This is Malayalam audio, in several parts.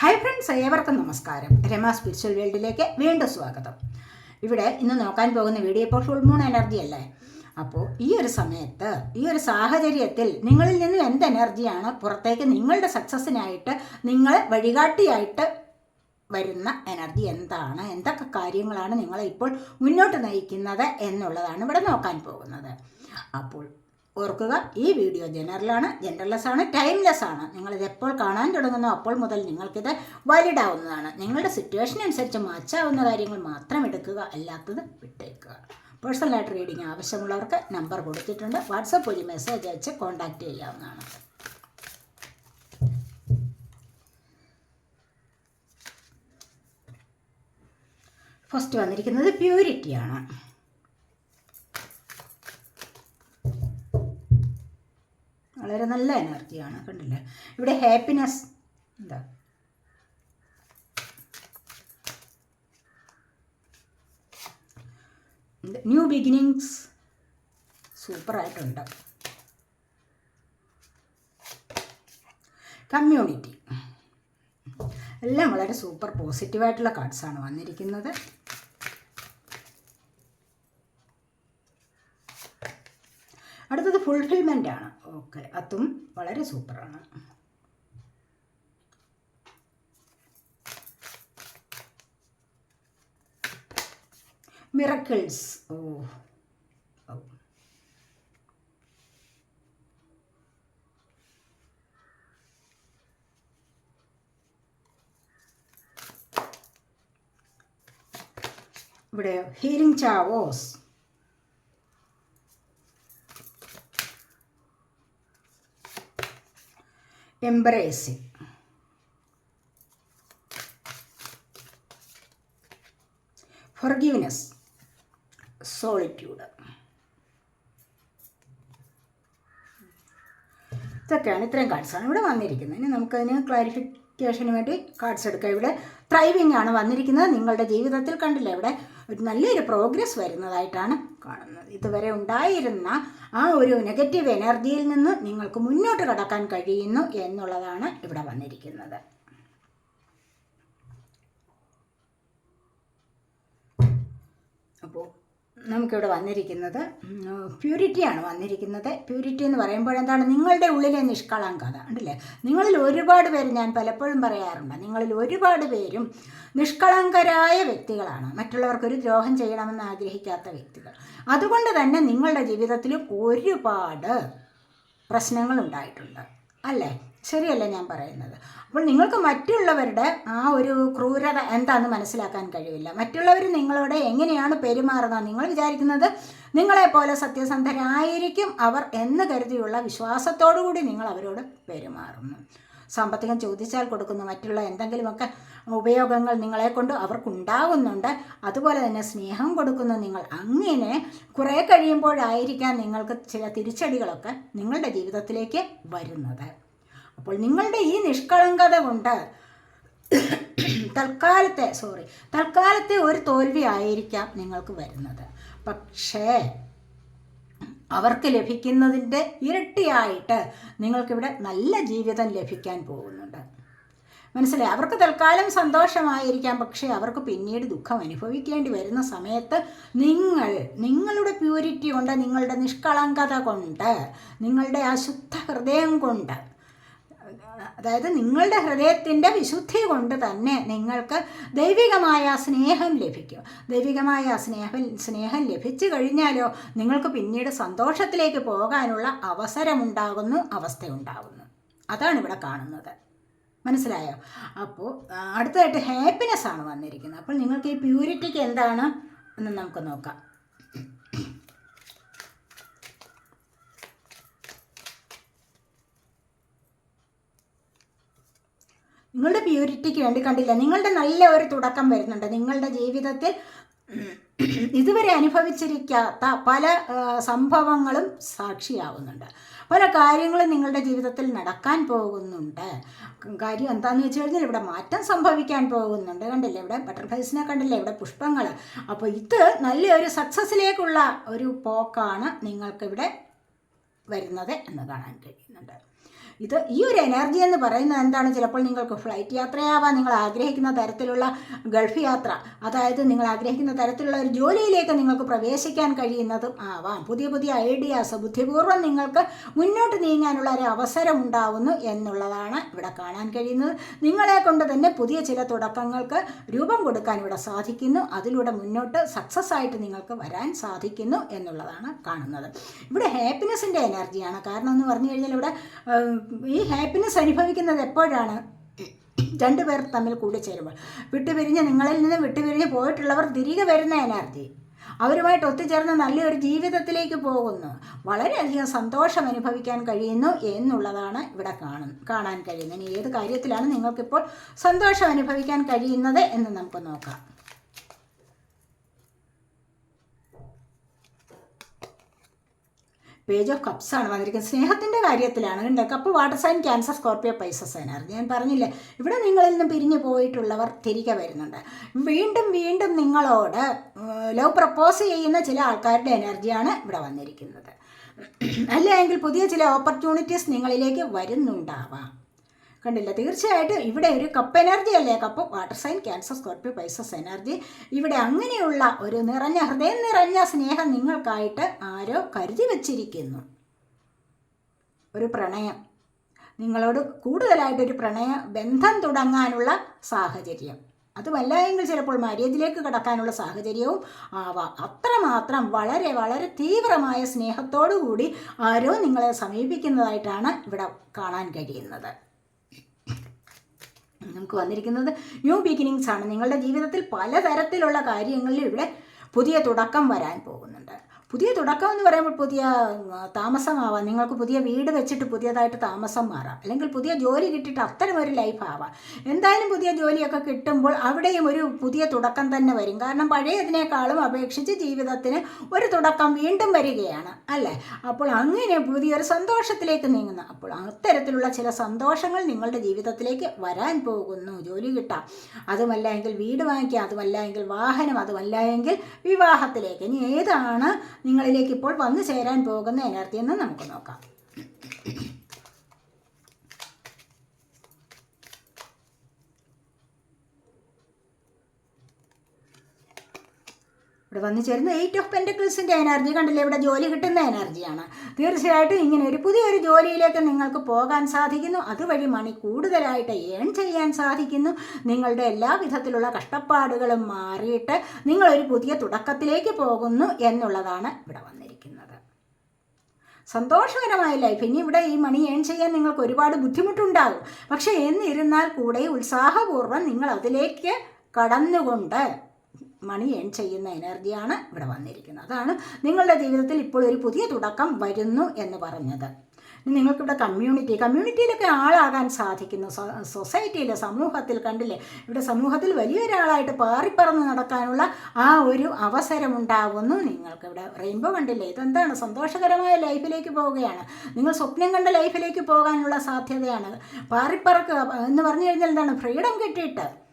ഹായ് ഫ്രണ്ട്സ് ഏവർക്കും നമസ്കാരം. രമ സ്പിരിച്വൽ വേൾഡിലേക്ക് വീണ്ടും സ്വാഗതം. ഇവിടെ ഇന്ന് നോക്കാൻ പോകുന്ന വീഡിയോ ഇപ്പോൾ ഫുൾ മൂൺ എനർജി അല്ലേ? അപ്പോൾ ഈ ഒരു സമയത്ത് ഈ ഒരു സാഹചര്യത്തിൽ നിങ്ങളിൽ നിന്നും എന്ത് എനർജിയാണ് പുറത്തേക്ക് നിങ്ങളുടെ സക്സസ്സിനായിട്ട് നിങ്ങൾ വഴികാട്ടിയായിട്ട് വരുന്ന എനർജി എന്താണ്? എന്തൊക്കെ കാര്യങ്ങളാണ് നിങ്ങളെ ഇപ്പോൾ മുന്നോട്ട് നയിക്കുന്നത് എന്നുള്ളതാണ് ഇവിടെ നോക്കാൻ പോകുന്നത്. അപ്പോൾ ഓർക്കുക ഈ വീഡിയോ ജനറലാണ് ജനറൽലെസ് ആണ് ടൈംലെസ് ആണ്. നിങ്ങളിത് എപ്പോൾ കാണാൻ തുടങ്ങുന്നു അപ്പോൾ മുതൽ നിങ്ങൾക്കിത് വാലിഡ് ആവുന്നതാണ് നിങ്ങളുടെ സിറ്റുവേഷൻ അനുസരിച്ച് മാച്ചാവുന്ന കാര്യങ്ങൾ മാത്രം എടുക്കുക അല്ലാത്തത് വിട്ടേക്കുക. പേഴ്സണലായിട്ട് റീഡിംഗ് ആവശ്യമുള്ളവർക്ക് നമ്പർ കൊടുത്തിട്ടുണ്ട്. വാട്സപ്പ് വഴി മെസ്സേജ് അയച്ച് കോൺടാക്റ്റ് ചെയ്യാവുന്നതാണ്. ഫസ്റ്റ് വന്നിരിക്കുന്നത് പ്യൂരിറ്റിയാണ് വളരെ നല്ല എനർജിയാണ് കണ്ടില്ലേ? ഇവിടെ ഹാപ്പിനെസ് എന്താ ന്യൂ ബിഗിനിങ്സ് സൂപ്പറായിട്ടുണ്ട്. കമ്മ്യൂണിറ്റി എല്ലാം വളരെ സൂപ്പർ പോസിറ്റീവായിട്ടുള്ള കാർഡ്സാണ് വന്നിരിക്കുന്നത്. അടുത്തത് ഫുൾഫിൽമെന്റ് ആണ്. ഓക്കെ അതും വളരെ സൂപ്പറാണ്. മിറക്കിൾസ് ഓ ഇവിടെ healing chaos embracing. Forgiveness, solitude. ഇതൊക്കെയാണ് ഇത്രയും കാർഡ്സാണ് ഇവിടെ വന്നിരിക്കുന്നത് ഇനി നമുക്കതിന് ക്ലാരിഫിക്കേഷന് വേണ്ടി കാർഡ്സ് എടുക്കാം ഇവിടെ ത്രൈവിംഗ് ആണ് വന്നിരിക്കുന്നത് നിങ്ങളുടെ ജീവിതത്തിൽ കണ്ടില്ല ഇവിടെ ഒരു നല്ലൊരു പ്രോഗ്രസ് വരുന്നതായിട്ടാണ് കാണുന്നത്. ഇതുവരെ ഉണ്ടായിരുന്ന ആ ഒരു നെഗറ്റീവ് എനർജിയിൽ നിന്ന് നിങ്ങൾക്ക് മുന്നോട്ട് കടക്കാൻ കഴിയുന്നു എന്നുള്ളതാണ് ഇവിടെ വന്നിരിക്കുന്നത്. അപ്പോൾ നമുക്കിവിടെ വന്നിരിക്കുന്നത് പ്യൂരിറ്റിയാണ് വന്നിരിക്കുന്നത്. പ്യൂരിറ്റി എന്ന് പറയുമ്പോൾ എന്താണ് നിങ്ങളുടെ ഉള്ളിലെ നിഷ്കളങ്കത ഉണ്ടല്ലേ? നിങ്ങളിൽ ഒരുപാട് പേര് ഞാൻ പലപ്പോഴും പറയാറുണ്ട്. നിങ്ങളിൽ ഒരുപാട് പേരും നിഷ്കളങ്കരായ വ്യക്തികളാണ്. മറ്റുള്ളവർക്കൊരു ദ്രോഹം ചെയ്യണമെന്ന് ആഗ്രഹിക്കാത്ത വ്യക്തികൾ. അതുകൊണ്ട് തന്നെ നിങ്ങളുടെ ജീവിതത്തിലും ഒരുപാട് പ്രശ്നങ്ങൾ ഉണ്ടായിട്ടുണ്ട്. അല്ലേ? ശരിയല്ല ഞാൻ പറയുന്നത്? അപ്പോൾ നിങ്ങൾക്ക് മറ്റുള്ളവരുടെ ആ ഒരു ക്രൂരത എന്താണെന്ന് മനസ്സിലാക്കാൻ കഴിയില്ല. മറ്റുള്ളവർ നിങ്ങളോട് എങ്ങനെയാണ് പെരുമാറുന്നത്? നിങ്ങൾ വിചാരിക്കുന്നത് നിങ്ങളെപ്പോലെ സത്യസന്ധരായിരിക്കും അവർ എന്ന് കരുതിയുള്ള വിശ്വാസത്തോടു കൂടി നിങ്ങൾ അവരോട് പെരുമാറുന്നു. സാമ്പത്തികം ചോദിച്ചാൽ കൊടുക്കുന്നു. മറ്റുള്ള എന്തെങ്കിലുമൊക്കെ ഉപയോഗങ്ങൾ നിങ്ങളെ കൊണ്ട് അവർക്കുണ്ടാകുന്നുണ്ട് അതുപോലെ തന്നെ സ്നേഹം കൊടുക്കുന്നു. നിങ്ങൾ അങ്ങനെ കുറേ കഴിയുമ്പോഴായിരിക്കാം നിങ്ങൾക്ക് ചില തിരിച്ചടികളൊക്കെ നിങ്ങളുടെ ജീവിതത്തിലേക്ക് വരുന്നത്. അപ്പോൾ നിങ്ങളുടെ ഈ നിഷ്കളങ്കത കൊണ്ട് തൽക്കാലത്തെ സോറി തൽക്കാലത്തെ ഒരു തോൽവി ആയിരിക്കാം നിങ്ങൾക്ക് വരുന്നത്. പക്ഷേ അവർക്ക് ലഭിക്കുന്നതിന്റെ ഇരട്ടിയായിട്ട് നിങ്ങൾക്കിവിടെ നല്ല ജീവിതം ലഭിക്കാൻ പോകുന്നുണ്ട്. മനസ്സിലായി? അവർക്ക് തൽക്കാലം സന്തോഷമായിരിക്കാം പക്ഷേ അവർക്ക് പിന്നീട് ദുഃഖം അനുഭവിക്കേണ്ടി വരുന്ന സമയത്ത് നിങ്ങൾ നിങ്ങളുടെ പ്യൂരിറ്റി കൊണ്ട് നിങ്ങളുടെ നിഷ്കളങ്കത കൊണ്ട് നിങ്ങളുടെ അശുദ്ധ ഹൃദയം കൊണ്ട് അതായത് നിങ്ങളുടെ ഹൃദയത്തിന്റെ വിശുദ്ധി കൊണ്ട് തന്നെ നിങ്ങൾക്ക് ദൈവികമായ സ്നേഹം ലഭിക്കും. ദൈവികമായ സ്നേഹം സ്നേഹം ലഭിച്ചു കഴിഞ്ഞാലോ നിങ്ങൾക്ക് പിന്നീട് സന്തോഷത്തിലേക്ക് പോകാനുള്ള അവസരമുണ്ടാകുന്നു അവസ്ഥയുണ്ടാകുന്നു. അതാണ് ഇവിടെ കാണുന്നത്. മനസ്സിലായോ? അപ്പോൾ അടുത്തതായിട്ട് ഹാപ്പിനെസ് ആണ് വന്നിരിക്കുന്നത്. അപ്പോൾ നിങ്ങൾക്ക് ഈ പ്യൂരിറ്റിക്ക് എന്താണ് എന്ന് നമുക്ക് നോക്കാം. നിങ്ങളുടെ പ്യൂരിറ്റിക്ക് വേണ്ടി കണ്ടില്ല. നിങ്ങളുടെ നല്ല ഒരു തുടക്കം വരുന്നുണ്ട്. നിങ്ങളുടെ ജീവിതത്തിൽ ഇതുവരെ അനുഭവിച്ചിരിക്കാത്ത പല സംഭവങ്ങളും സാക്ഷിയാവുന്നുണ്ട്. പല കാര്യങ്ങളും നിങ്ങളുടെ ജീവിതത്തിൽ നടക്കാൻ പോകുന്നുണ്ട്. കാര്യം എന്താണെന്ന് വെച്ച് കഴിഞ്ഞാൽ ഇവിടെ മാറ്റം സംഭവിക്കാൻ പോകുന്നുണ്ട്. കണ്ടില്ലേ? ഇവിടെ ബട്ടർഫ്ലൈസിനെ കണ്ടില്ലേ? ഇവിടെ പുഷ്പങ്ങൾ അപ്പോൾ ഇത് നല്ലൊരു സക്സസ്സിലേക്കുള്ള ഒരു പോക്കാണ് നിങ്ങൾക്കിവിടെ വരുന്നത് എന്ന് കാണാൻ കഴിയുന്നുണ്ട്. ഇത് ഈ ഒരു എനർജി എന്ന് പറയുന്നത് എന്താണ്? ചിലപ്പോൾ നിങ്ങൾക്ക് ഫ്ലൈറ്റ് യാത്രയാവാം നിങ്ങൾ ആഗ്രഹിക്കുന്ന തരത്തിലുള്ള ഗൾഫ് യാത്ര അതായത് നിങ്ങൾ ആഗ്രഹിക്കുന്ന തരത്തിലുള്ള ഒരു ജോലിയിലേക്ക് നിങ്ങൾക്ക് പ്രവേശിക്കാൻ കഴിയുന്നതും ആവാം. പുതിയ പുതിയ ഐഡിയാസ് ബുദ്ധിപൂർവം നിങ്ങൾക്ക് മുന്നോട്ട് നീങ്ങാനുള്ള ഒരു അവസരം ഉണ്ടാവുന്നു എന്നുള്ളതാണ് ഇവിടെ കാണാൻ കഴിയുന്നത്. നിങ്ങളെ കൊണ്ട് തന്നെ പുതിയ ചില തുടക്കങ്ങൾക്ക് രൂപം കൊടുക്കാൻ ഇവിടെ സാധിക്കുന്നു. അതിലൂടെ മുന്നോട്ട് സക്സസ് ആയിട്ട് നിങ്ങൾക്ക് വരാൻ സാധിക്കുന്നു എന്നുള്ളതാണ് കാണുന്നത്. ഇവിടെ ഹാപ്പിനെസ്സിന്റെ എനർജിയാണ് കാരണം എന്ന് പറഞ്ഞു കഴിഞ്ഞാൽ ഇവിടെ ഈ ഹാപ്പിനെസ് അനുഭവിക്കുന്നത് എപ്പോഴാണ്? രണ്ടുപേർ തമ്മിൽ കൂടിച്ചേരുമ്പോൾ. വിട്ടുപിരിഞ്ഞ് നിങ്ങളിൽ നിന്ന് വിട്ടുപിരിഞ്ഞ് പോയിട്ടുള്ളവർ തിരികെ വരുന്ന എനർജി അവരുമായിട്ട് ഒത്തുചേർന്ന് നല്ലൊരു ജീവിതത്തിലേക്ക് പോകുന്നു. വളരെയധികം സന്തോഷം അനുഭവിക്കാൻ കഴിയുന്നു എന്നുള്ളതാണ് ഇവിടെ കാണും കാണാൻ കഴിയുന്നത്. ഇനി ഏത് കാര്യത്തിലാണ് നിങ്ങൾക്കിപ്പോൾ സന്തോഷം അനുഭവിക്കാൻ കഴിയുന്നത് എന്ന് നമുക്ക് നോക്കാം. പേജ് ഓഫ് കപ്സ് ആണ് വന്നിരിക്കുന്നത്. സ്നേഹത്തിന്റെ കാര്യത്തിലാണ്. ഉണ്ട് cup water sign Cancer Scorpio Pisces energy ഞാൻ പറഞ്ഞില്ലേ? ഇവിടെ നിങ്ങളിൽ നിന്ന് പിരിഞ്ഞു പോയിട്ടുള്ളവർ തിരികെ വരുന്നുണ്ട്. വീണ്ടും വീണ്ടും നിങ്ങളോട് ലവ് പ്രപ്പോസ് ചെയ്യുന്ന ചില ആൾക്കാരുടെ എനർജിയാണ് ഇവിടെ വന്നിരിക്കുന്നത്. അല്ലെങ്കിൽ പുതിയ ചില ഓപ്പർച്യൂണിറ്റീസ് നിങ്ങളിലേക്ക് വരുന്നുണ്ടാവാം. കണ്ടില്ല. തീർച്ചയായിട്ടും ഇവിടെ ഒരു കപ്പ് എനർജി അല്ലേ? Cup water sign Cancer Scorpio Pisces energy ഇവിടെ അങ്ങനെയുള്ള ഒരു നിറഞ്ഞ ഹൃദയം നിറഞ്ഞ സ്നേഹം നിങ്ങൾക്കായിട്ട് ആരോ കരുതി വച്ചിരിക്കുന്നു. ഒരു പ്രണയം. നിങ്ങളോട് കൂടുതലായിട്ടൊരു പ്രണയ ബന്ധം തുടങ്ങാനുള്ള സാഹചര്യം. അതുമല്ല എങ്കിൽ ചിലപ്പോൾ മര്യാദയിലേക്ക് കടക്കാനുള്ള സാഹചര്യവും ആവാം. അത്രമാത്രം വളരെ വളരെ തീവ്രമായ സ്നേഹത്തോടു കൂടി ആരോ നിങ്ങളെ സമീപിക്കുന്നതായിട്ടാണ് ഇവിടെ കാണാൻ കഴിയുന്നത്. നമുക്ക് വന്നിരിക്കുന്നത് ന്യൂ ബിഗിനിങ്സ് ആണ്. നിങ്ങളുടെ ജീവിതത്തിൽ പലതരത്തിലുള്ള കാര്യങ്ങളിൽ ഇവിടെ പുതിയ തുടക്കം വരാൻ പോകുന്നുണ്ട്. പുതിയ തുടക്കം എന്ന് പറയുമ്പോൾ പുതിയ താമസമാവാം. നിങ്ങൾക്ക് പുതിയ വീട് വെച്ചിട്ട് പുതിയതായിട്ട് താമസം മാറാം. അല്ലെങ്കിൽ പുതിയ ജോലി കിട്ടിയിട്ട് അത്തരം ഒരു ലൈഫ് ആവാം. എന്തായാലും പുതിയ ജോലിയൊക്കെ കിട്ടുമ്പോൾ അവിടെയും ഒരു പുതിയ തുടക്കം തന്നെ വരും. കാരണം പഴയതിനേക്കാളും അപേക്ഷിച്ച് ജീവിതത്തിന് ഒരു തുടക്കം വീണ്ടും വരികയാണ്. അല്ലേ? അപ്പോൾ അങ്ങനെ പുതിയൊരു സന്തോഷത്തിലേക്ക് നീങ്ങുന്നു അപ്പോൾ അത്തരത്തിലുള്ള ചില സന്തോഷങ്ങൾ നിങ്ങളുടെ ജീവിതത്തിലേക്ക് വരാൻ പോകുന്നു. ജോലി കിട്ടാം. അതുമല്ല എങ്കിൽ വീട് വാങ്ങിക്കാം. അതുമല്ല എങ്കിൽ വാഹനം. അതുമല്ല എങ്കിൽ വിവാഹത്തിലേക്ക്. ഇനി ഏതാണ് നിങ്ങളിലേക്ക് ഇപ്പോൾ വന്നു ചേരാൻ പോകുന്ന എനർജി എന്ന് നമുക്ക് നോക്കാം. ഇവിടെ വന്നു ചേരുന്ന. എയ്റ്റ് ഓഫ് പെന്റക്കിൾസിന്റെ എനർജി കണ്ടില്ലേ? ഇവിടെ ജോലി കിട്ടുന്ന എനർജിയാണ് തീർച്ചയായിട്ടും ഇങ്ങനെ ഒരു പുതിയൊരു ജോലിയിലേക്ക് നിങ്ങൾക്ക് പോകാൻ സാധിക്കുന്നു. അതുവഴി മണി കൂടുതലായിട്ട് ഏൺ ചെയ്യാൻ സാധിക്കുന്നു. നിങ്ങളുടെ എല്ലാ വിധത്തിലുള്ള കഷ്ടപ്പാടുകളും മാറിയിട്ട് നിങ്ങളൊരു പുതിയ തുടക്കത്തിലേക്ക് പോകുന്നു എന്നുള്ളതാണ് ഇവിടെ വന്നിരിക്കുന്നത്. സന്തോഷകരമായ ലൈഫ് ഇനി ഇവിടെ ഈ മണി ഏൺ ചെയ്യാൻ നിങ്ങൾക്ക് ഒരുപാട് ബുദ്ധിമുട്ടുണ്ടാകും. പക്ഷേ എന്നിരുന്നാൽ കൂടെ ഉത്സാഹപൂർവം നിങ്ങൾ അതിലേക്ക് കടന്നുകൊണ്ട് മണി ഏൺ ചെയ്യുന്ന എനർജിയാണ് ഇവിടെ വന്നിരിക്കുന്നത്. അതാണ് നിങ്ങളുടെ ജീവിതത്തിൽ ഇപ്പോൾ ഒരു പുതിയ തുടക്കം വരുന്നു എന്ന് പറഞ്ഞത്. നിങ്ങൾക്കിവിടെ കമ്മ്യൂണിറ്റി കമ്മ്യൂണിറ്റിയിലൊക്കെ ആളാകാൻ സാധിക്കുന്നു. സൊസൈറ്റിയിൽ സമൂഹത്തിൽ കണ്ടില്ലേ? ഇവിടെ സമൂഹത്തിൽ വലിയൊരാളായിട്ട് പാറിപ്പറന്ന് നടക്കാനുള്ള ആ ഒരു അവസരം ഉണ്ടാവുന്നു നിങ്ങൾക്ക് ഇവിടെ റെയിൻബോ കണ്ടില്ലേ? ഇതെന്താണ്? സന്തോഷകരമായ ലൈഫിലേക്ക് പോവുകയാണ്. നിങ്ങൾ സ്വപ്നം കണ്ട ലൈഫിലേക്ക് പോകാനുള്ള സാധ്യതയാണ്. പാറിപ്പറക്കുക എന്ന് പറഞ്ഞു കഴിഞ്ഞാൽ എന്താണ്? ഫ്രീഡം കിട്ടിയിട്ട്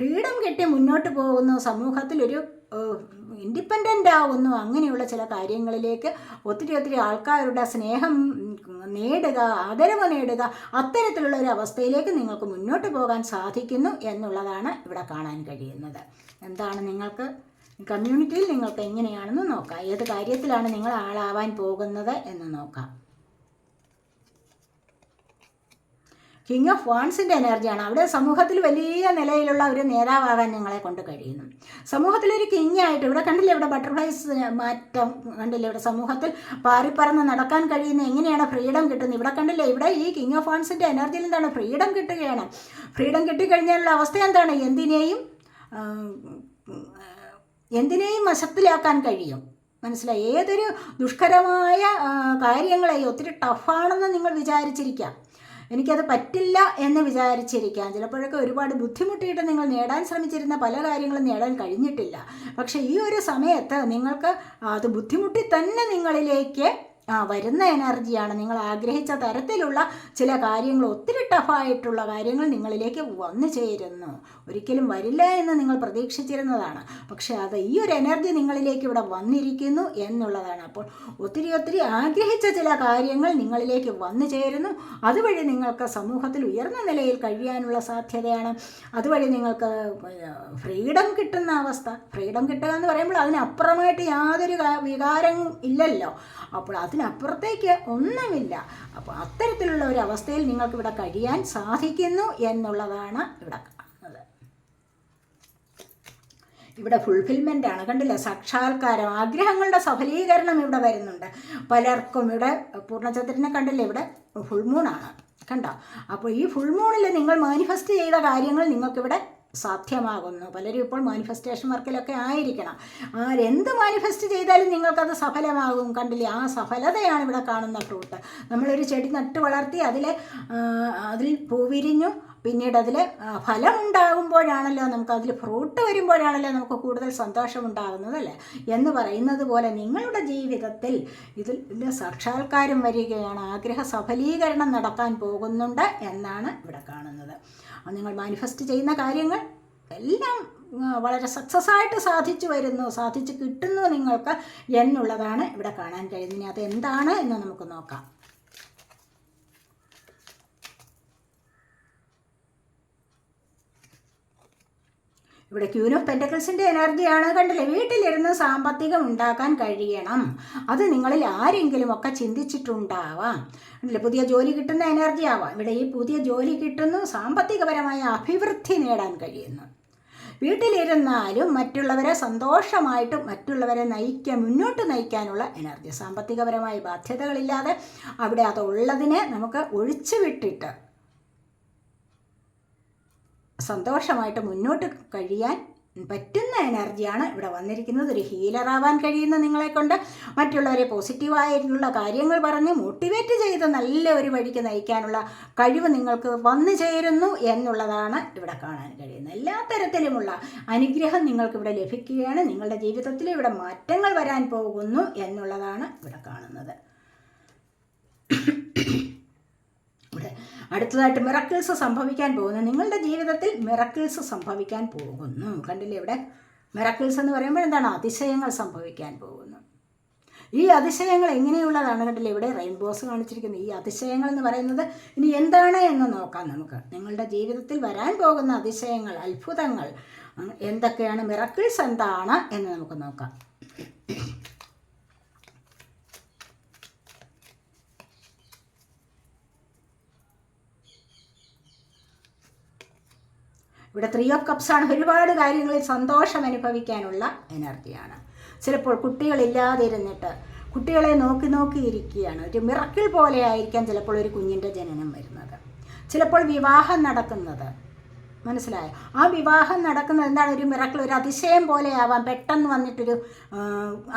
ഫ്രീഡം കിട്ടി മുന്നോട്ട് പോകുന്നു സമൂഹത്തിൽ ഒരു ഇൻഡിപെൻഡന്റ് ആവുന്നു. അങ്ങനെയുള്ള ചില കാര്യങ്ങളിലേക്ക് ഒത്തിരി ഒത്തിരി ആൾക്കാരുടെ സ്നേഹം നേടുക ആദരവ് നേടുക അത്തരത്തിലുള്ള ഒരു അവസ്ഥയിലേക്ക് നിങ്ങൾക്ക് മുന്നോട്ട് പോകാൻ സാധിക്കുന്നു എന്നുള്ളതാണ് ഇവിടെ കാണാൻ കഴിയുന്നത്. എന്താണ് നിങ്ങൾക്ക്? കമ്മ്യൂണിറ്റിയിൽ നിങ്ങൾക്ക് എങ്ങനെയാണെന്ന് നോക്കാം. ഏത് കാര്യത്തിലാണ് നിങ്ങൾ ആളാവാൻ പോകുന്നത് എന്ന് നോക്കാം. കിങ് ഓഫ് വാൺസിന്റെ എനർജിയാണ്. അവിടെ സമൂഹത്തിൽ വലിയ നിലയിലുള്ള ഒരു നേതാവാകാൻ ഞങ്ങളെ കൊണ്ട് കഴിയുന്നു. സമൂഹത്തിലൊരു കിങ് ആയിട്ട് ഇവിടെ കണ്ടില്ലേ? ഇവിടെ ബട്ടർഫ്ലൈസ് മാറ്റം കണ്ടില്ലേ? ഇവിടെ സമൂഹത്തിൽ പാറിപ്പറന്ന് നടക്കാൻ കഴിയുന്ന എങ്ങനെയാണ് ഫ്രീഡം കിട്ടുന്നത്? ഇവിടെ കണ്ടില്ലേ? ഇവിടെ ഈ കിങ് ഓഫ് വാൺസിന്റെ എനർജിയിൽ എന്താണ്? ഫ്രീഡം കിട്ടുകയാണ്. ഫ്രീഡം കിട്ടിക്കഴിഞ്ഞാലുള്ള അവസ്ഥ എന്താണ്? എന്തിനേയും എന്തിനേയും വശത്തിലാക്കാൻ കഴിയും. മനസ്സിലായി? ഏതൊരു ദുഷ്കരമായ കാര്യങ്ങളെ കാര്യങ്ങളെയും ഒത്തിരി ടഫാണെന്ന് നിങ്ങൾ വിചാരിച്ചിരിക്കാം. എനിക്കത് പറ്റില്ല എന്ന് വിചാരിച്ചിരിക്കാം. ചിലപ്പോഴൊക്കെ ഒരുപാട് ബുദ്ധിമുട്ടിയിട്ട് നിങ്ങൾ നേടാൻ ശ്രമിച്ചിരുന്ന പല കാര്യങ്ങളും നേടാൻ കഴിഞ്ഞിട്ടില്ല. പക്ഷേ ഈ ഒരു സമയത്ത് നിങ്ങൾക്ക് അത് ബുദ്ധിമുട്ടി തന്നെ നിങ്ങളിലേക്ക് വരുന്ന എനർജിയാണ്. നിങ്ങൾ ആഗ്രഹിച്ച തരത്തിലുള്ള ചില കാര്യങ്ങൾ ഒത്തിരി ടഫായിട്ടുള്ള കാര്യങ്ങൾ നിങ്ങളിലേക്ക് വന്നു ചേരുന്നു. ഒരിക്കലും വരില്ല എന്ന് നിങ്ങൾ പ്രതീക്ഷിച്ചിരുന്നതാണ്. പക്ഷേ അത് ഈ ഒരു എനർജി നിങ്ങളിലേക്ക് ഇവിടെ വന്നിരിക്കുന്നു എന്നുള്ളതാണ്. അപ്പോൾ ഒത്തിരി ഒത്തിരി ആഗ്രഹിച്ച ചില കാര്യങ്ങൾ നിങ്ങളിലേക്ക് വന്നു ചേരുന്നു. അതുവഴി നിങ്ങൾക്ക് സമൂഹത്തിൽ ഉയർന്ന നിലയിൽ കഴിയാനുള്ള സാധ്യതയാണ്. അതുവഴി നിങ്ങൾക്ക് ഫ്രീഡം കിട്ടുന്ന അവസ്ഥ. ഫ്രീഡം കിട്ടുക എന്ന് പറയുമ്പോൾ അതിനപ്പുറമായിട്ട് യാതൊരു വികാരം ഇല്ലല്ലോ. അപ്പോൾ അതിനപ്പുറത്തേക്ക് ഒന്നുമില്ല. അപ്പോൾ അത്തരത്തിലുള്ള ഒരു അവസ്ഥയിൽ നിങ്ങൾക്ക് ഇവിടെ കഴിയാൻ സാധിക്കുന്നു എന്നുള്ളതാണ് ഇവിടെ കാണുന്നത്. ഇവിടെ ഫുൾഫിൽമെന്റ് ആണ്. കണ്ടില്ല? സാക്ഷാത്കാരം. ആഗ്രഹങ്ങളുടെ സഫലീകരണം ഇവിടെ വരുന്നുണ്ട്. പലർക്കും ഇവിടെ പൂർണചന്ദ്രനെ കണ്ടില്ല? ഇവിടെ ഫുൾമൂണാണ് കണ്ടോ? അപ്പോൾ ഈ ഫുൾ മൂണിൽ നിങ്ങൾ മാനിഫെസ്റ്റ് ചെയ്ത കാര്യങ്ങൾ നിങ്ങൾക്കിവിടെ സാധ്യമാകുന്നു. പലരും ഇപ്പോൾ മാനിഫെസ്റ്റേഷൻ വർക്കിലൊക്കെ ആയിരിക്കണം. ആരെന്ത് മാനിഫെസ്റ്റ് ചെയ്താലും നിങ്ങൾക്കത് സഫലമാകും. കണ്ടില്ലേ? ആ സഫലതയാണ് ഇവിടെ കാണുന്ന ഫ്രൂട്ട് നമ്മളൊരു ചെടി നട്ട് വളർത്തി അതിൽ അതിൽ പൂവിരിഞ്ഞു പിന്നീട് അതിൽ ഫലം ഉണ്ടാകുമ്പോഴാണല്ലോ നമുക്ക് അതിൽ ഫ്രൂട്ട് വരുമ്പോഴാണല്ലോ നമുക്ക് കൂടുതൽ സന്തോഷം ഉണ്ടാകുന്നത് അല്ലേ? എന്ന് പറയുന്നത് പോലെ നിങ്ങളുടെ ജീവിതത്തിൽ ഇതിൽ സാക്ഷാത്കാരം വരികയാണ് ആഗ്രഹ സഫലീകരണം നടക്കാൻ പോകുന്നുണ്ട് എന്നാണ് ഇവിടെ കാണുന്നത്. നിങ്ങൾ മാനിഫെസ്റ്റ് ചെയ്യുന്ന കാര്യങ്ങൾ എല്ലാം വളരെ സക്സസ് ആയിട്ട് സാധിച്ചു വരുന്നു സാധിച്ചു കിട്ടുന്നു നിങ്ങൾക്ക് എന്നുള്ളതാണ് ഇവിടെ കാണാൻ കഴിയുന്നത്. അതെന്താണ് എന്ന് നമുക്ക് നോക്കാം. ഇവിടെ ക്യൂൻ ഓഫ് പെന്റക്കിൾസിന്റെ എനർജിയാണ് കണ്ടില്ലേ? വീട്ടിലിരുന്ന് സാമ്പത്തികം ഉണ്ടാക്കാൻ കഴിയണം. അത് നിങ്ങളിൽ ആരെങ്കിലും ഒക്കെ ചിന്തിച്ചിട്ടുണ്ടാവാം. കണ്ടില്ലേ? പുതിയ ജോലി കിട്ടുന്ന എനർജി ആവാം. ഇവിടെ ഈ പുതിയ ജോലി കിട്ടുന്നു സാമ്പത്തികപരമായ അഭിവൃദ്ധി നേടാൻ കഴിയുന്നു. വീട്ടിലിരുന്നാലും മറ്റുള്ളവരെ സന്തോഷമായിട്ട് മറ്റുള്ളവരെ നയിക്കാൻ മുന്നോട്ട് നയിക്കാനുള്ള എനർജി സാമ്പത്തികപരമായ ബാധ്യതകളില്ലാതെ അവിടെ അതുള്ളതിനെ നമുക്ക് ഒഴിച്ചു വിട്ടിട്ട് സന്തോഷമായിട്ട് മുന്നോട്ട് കഴിയാൻ പറ്റുന്ന എനർജിയാണ് ഇവിടെ വന്നിരിക്കുന്നത്. ഒരു ഹീലറാവാൻ കഴിയുന്ന നിങ്ങളെ കൊണ്ട് മറ്റുള്ളവരെ പോസിറ്റീവായിട്ടുള്ള കാര്യങ്ങൾ പറഞ്ഞ് മോട്ടിവേറ്റ് ചെയ്ത് നല്ല ഒരു വഴിക്ക് നയിക്കാനുള്ള കഴിവ് നിങ്ങൾക്ക് വന്നു ചേരുന്നു എന്നുള്ളതാണ് ഇവിടെ കാണാൻ കഴിയുന്നത്. എല്ലാ തരത്തിലുമുള്ള അനുഗ്രഹം നിങ്ങൾക്ക് ഇവിടെ ലഭിക്കുകയാണ്. നിങ്ങളുടെ ജീവിതത്തിൽ ഇവിടെ മാറ്റങ്ങൾ വരാൻ പോകുന്നു എന്നുള്ളതാണ് ഇവിടെ കാണുന്നത് ഇവിടെ അടുത്തതായിട്ട് മിറക്കിൾസ് സംഭവിക്കാൻ പോകുന്നു. നിങ്ങളുടെ ജീവിതത്തിൽ മിറക്കിൾസ് സംഭവിക്കാൻ പോകുന്നു. കണ്ടില്ലേ ഇവിടെ? മിറക്കിൾസ് എന്ന് പറയുമ്പോൾ എന്താണ്? അതിശയങ്ങൾ സംഭവിക്കാൻ പോകുന്നു. ഈ അതിശയങ്ങൾ എങ്ങനെയുള്ളതാണ്? കണ്ടില്ലേ ഇവിടെ റെയിൻബോസ് കാണിച്ചിരിക്കുന്നത് ഈ അതിശയങ്ങൾ എന്ന് പറയുന്നത് ഇനി എന്താണ് എന്ന് നോക്കാം നമുക്ക്. നിങ്ങളുടെ ജീവിതത്തിൽ വരാൻ പോകുന്ന അതിശയങ്ങൾ അത്ഭുതങ്ങൾ എന്തൊക്കെയാണ്? മിറക്കിൾസ് എന്താണ് എന്ന് നമുക്ക് നോക്കാം. ഇവിടെ ത്രീ ഓഫ് കപ്സാണ് ഒരുപാട് കാര്യങ്ങളിൽ സന്തോഷം അനുഭവിക്കാനുള്ള എനർജിയാണ് ചിലപ്പോൾ കുട്ടികളില്ലാതിരുന്നിട്ട് കുട്ടികളെ നോക്കി നോക്കി ഇരിക്കുകയാണ്. ഒരു മിറക്കിൾ പോലെ ആയിരിക്കാം ചിലപ്പോൾ ഒരു കുഞ്ഞിന്റെ ജനനം വരുന്നത്. ചിലപ്പോൾ വിവാഹം നടക്കുന്നത്. മനസ്സിലായോ? ആ വിവാഹം നടക്കുന്നത് എന്താണ്? ഒരു മിറക്കിൾ ഒരു അതിശയം പോലെ ആവാം. പെട്ടെന്ന് വന്നിട്ടൊരു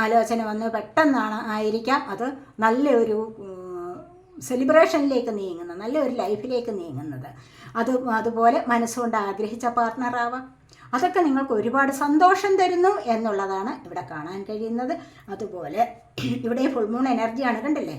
ആലോചന വന്ന്. പെട്ടെന്നാണ് ആയിരിക്കാം. അത് നല്ലൊരു സെലിബ്രേഷനിലേക്ക് നീങ്ങുന്നത് നല്ലൊരു ലൈഫിലേക്ക് നീങ്ങുന്നത്. അത് അതുപോലെ മനസ്സുകൊണ്ട് ആഗ്രഹിച്ച പാർട്ട്ണറാവാം അതൊക്കെ നിങ്ങൾക്ക് ഒരുപാട് സന്തോഷം തരുന്നു എന്നുള്ളതാണ് ഇവിടെ കാണാൻ കഴിയുന്നത്. അതുപോലെ ഇവിടെ ഫുൾ മൂൺ എനർജിയാണ് കണ്ടില്ലേ?